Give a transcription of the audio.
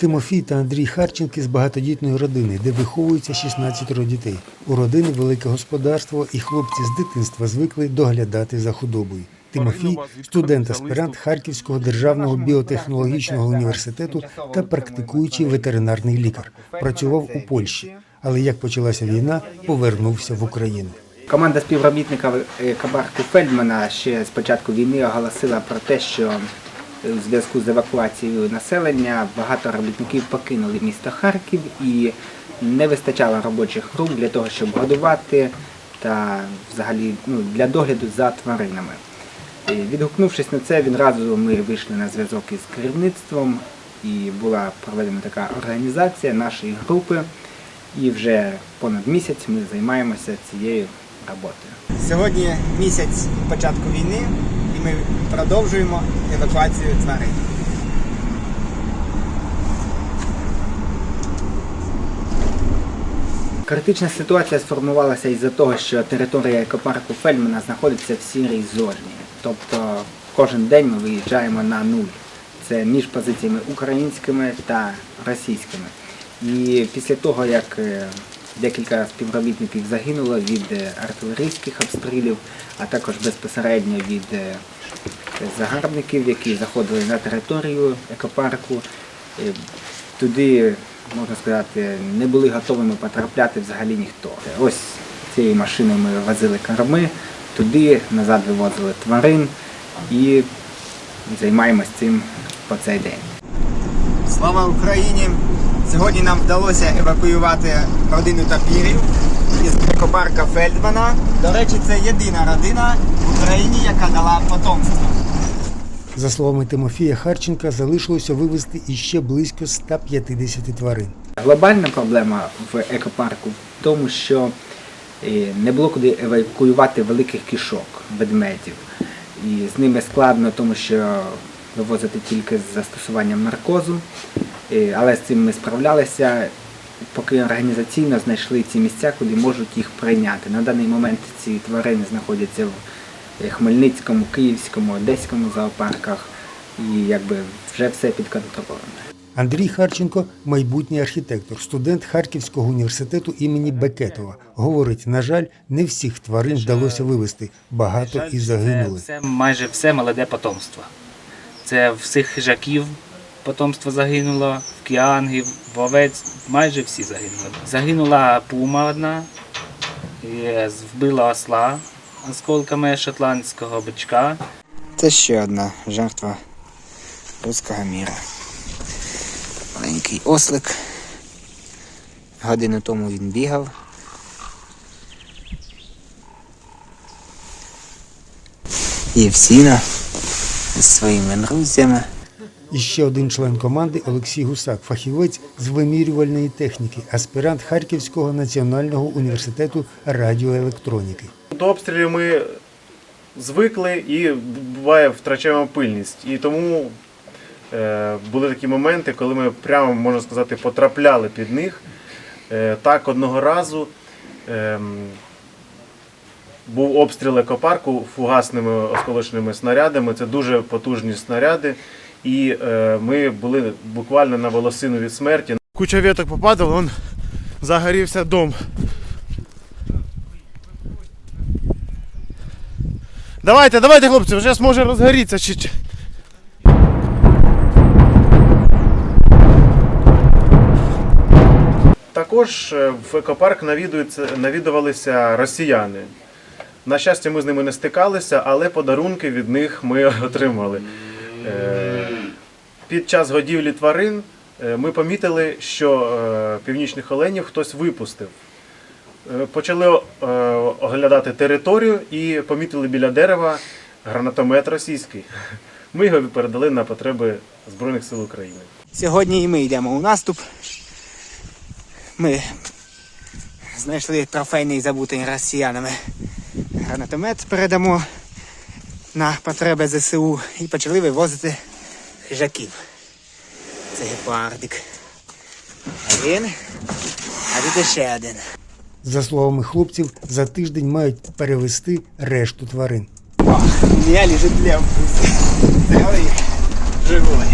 Тимофій та Андрій Харченки з багатодітної родини, де виховується 16 дітей. У родини велике господарство, і хлопці з дитинства звикли доглядати за худобою. Тимофій студент-аспірант Харківського державного біотехнологічного університету та практикуючий ветеринарний лікар. Працював у Польщі, але як почалася війна, повернувся в Україну. Команда співробітника е, Кабарку Фельдмана ще з початку війни оголосила про те, що у зв'язку з евакуацією населення багато робітників покинули місто Харків і не вистачало робочих рук для того, щоб годувати та взагалі ну, для догляду за тваринами. І Відгукнувшись на це, відразу ми вийшли на зв'язок із керівництвом і була проведена така організація нашої групи. І вже понад місяць ми займаємося цією роботою. Сьогодні місяць початку війни, ми продовжуємо евакуацію тварин. Критична ситуація сформувалася із-за того, що територія екопарку Фельдмана знаходиться в сірій зоні. Тобто кожен день ми виїжджаємо на нуль. Це між позиціями українськими та російськими. І після того, як е, декілька співробітників загинуло від е, артилерійських обстрілів, а також безпосередньо від е, загарбників, які заходили на територію екопарку, е, туди, можна сказати, не були готовими потрапляти взагалі ніхто. Ось цією машиною ми возили корми, туди назад вивозили тварин і займаємось цим по цей день. Слава Україні! Сьогодні нам вдалося евакуювати родину тапірів із екопарка Фельдмана. До речі, це єдина родина в Україні, яка дала потомство. За словами Тимофія Харченка, залишилося вивезти іще близько 150 тварин. Глобальна проблема в екопарку в тому, що е, не було куди евакуювати великих кішок, ведмедів. І з ними складно, тому що вивозити тільки з застосуванням наркозу. Але з цим ми справлялися, поки організаційно знайшли ці місця, куди можуть їх прийняти. На даний момент ці тварини знаходяться в е, Хмельницькому, Київському, Одеському зоопарках і якби вже все під. Андрій Харченко майбутній архітектор, студент Харківського університету імені Бекетова. Говорить, на жаль, не всіх тварин вдалося вивезти. Багато Жаль, і загинули. Це, це майже все молоде потомство. Це всіх хижаків потомство загинуло, в кіангів, в овець, майже всі загинули. Загинула пума одна, і вбила осла осколками шотландського бичка. Це ще одна жертва руського міра. Маленький ослик. Годину тому він бігав. І Євсіна з своїми друзями. І ще один член команди Олексій Гусак, фахівець з вимірювальної техніки, аспірант Харківського національного університету радіоелектроніки. До обстрілів ми звикли і буває втрачаємо пильність. І тому е, були такі моменти, коли ми прямо, можна сказати, потрапляли під них. Е, так, одного разу е, був обстріл екопарку фугасними осколочними снарядами. Це дуже потужні снаряди. І е, ми були буквально на волосину від смерті. Куча веток попадала, он загорівся дом. Давайте, давайте, хлопці, вже зможе розгорітися. Чи... Також е, в екопарк навідувалися росіяни. На щастя, ми з ними не стикалися, але подарунки від них ми отримали. Е, Під час годівлі тварин е, ми помітили, що е, північних оленів хтось випустив. Почали оглядати територію і помітили біля дерева гранатомет російський. Ми його передали на потреби Збройних сил України. Сьогодні і ми йдемо у наступ. Ми знайшли трофейний забутий росіянами гранатомет, передамо на потреби ЗСУ і почали вивозити хижаків. Це гепардик. Один, а тут ще один. За словами хлопців, за тиждень мають перевести решту тварин. О, у меня лежит лев. Живой.